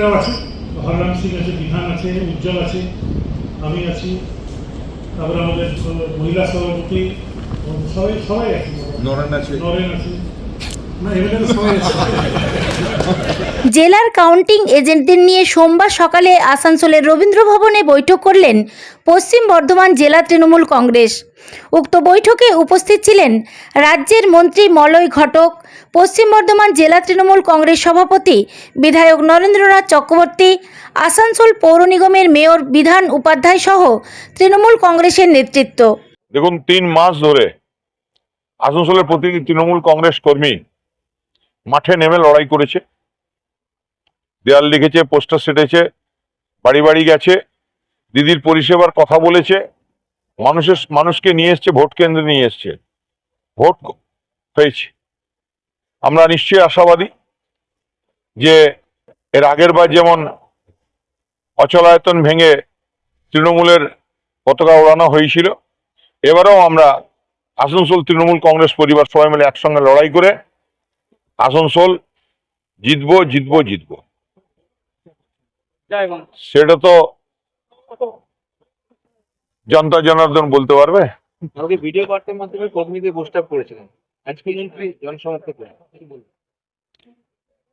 আছে। হররাম সিং আছে বিধান আছে উজ্জ্বল আছে আমি আছি। তারপরে আমাদের মহিলা সভাপতি সবাই সবাই আছে। নরেন আছে। নরেন আছে। জেলার কাউন্টিং এজেন্টদের নিয়ে সোমবার সকালে আসানসোলের রবীন্দ্র ভবনে বৈঠক করলেন পশ্চিম বর্ধমান জেলা তৃণমূল কংগ্রেস। উক্ত বৈঠকে উপস্থিত ছিলেন রাজ্যের মন্ত্রী মলয় ঘটক, পশ্চিম বর্ধমান জেলা তৃণমূল কংগ্রেস সভাপতি বিধায়ক নরেন্দ্রনাথ চক্রবর্তী, আসানসোল পৌর নিগমের মেয়র বিধান উপাধ্যায় সহ তৃণমূল কংগ্রেসের নেতৃত্ব। দেখুন, তিন মাস ধরে আসানসোলের প্রতিটি তৃণমূল কংগ্রেস কর্মী মাঠে নেমে লড়াই করেছে। দেয়াল লিখেছে, পোস্টার সেটেছে, বাড়ি বাড়ি গেছে, দিদির পরিষেবার কথা বলেছে, মানুষের, মানুষকে নিয়ে এসছে, ভোট কেন্দ্রে নিয়ে এসছে। ভোট হয়েছে আমরা নিশ্চয়ই আশাবাদী যে এর আগের বার যেমন অচলায়তন ভেঙে তৃণমূলের পতাকা ওড়ানো হয়েছিল, এবারেও আমরা আসানসোল তৃণমূল কংগ্রেস পরিবার সবাই মিলে একসঙ্গে লড়াই করে আসানসোল জিতবো জিতবো জিতবো। সেটা তো জনতা জনার্দন বলতে পারবে? কালকে ভিডিও বার্তার মাধ্যমে কর্মীদের প্রস্তাব করেছিলেন।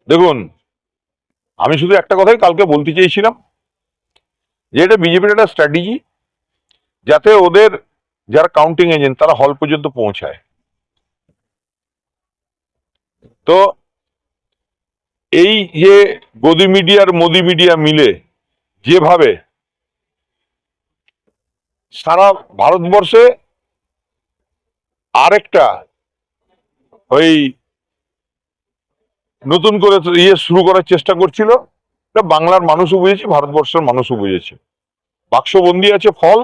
দেখুন আমি শুধু একটা কথাই কালকে বলতে চেয়েছিলাম যে এটা বিজেপির একটা স্ট্র্যাটেজি যাতে ওদের যারা কাউন্টিং এজেন্ট তারা হল পর্যন্ত পৌঁছায়। তো এই যে গদি মিডিয়ার মোদি মিডিয়া মিলে যেভাবে সারা ভারতবর্ষে আরেকটা ওই নতুন করে ইয়ে শুরু করার চেষ্টা করছিল বাংলার মানুষও বুঝেছে, ভারতবর্ষের মানুষও বুঝেছে। বাক্সবন্দি আছে ফল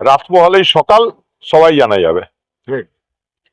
রাত পোহালেই সকাল, সবাই জানা যাবে। Bureau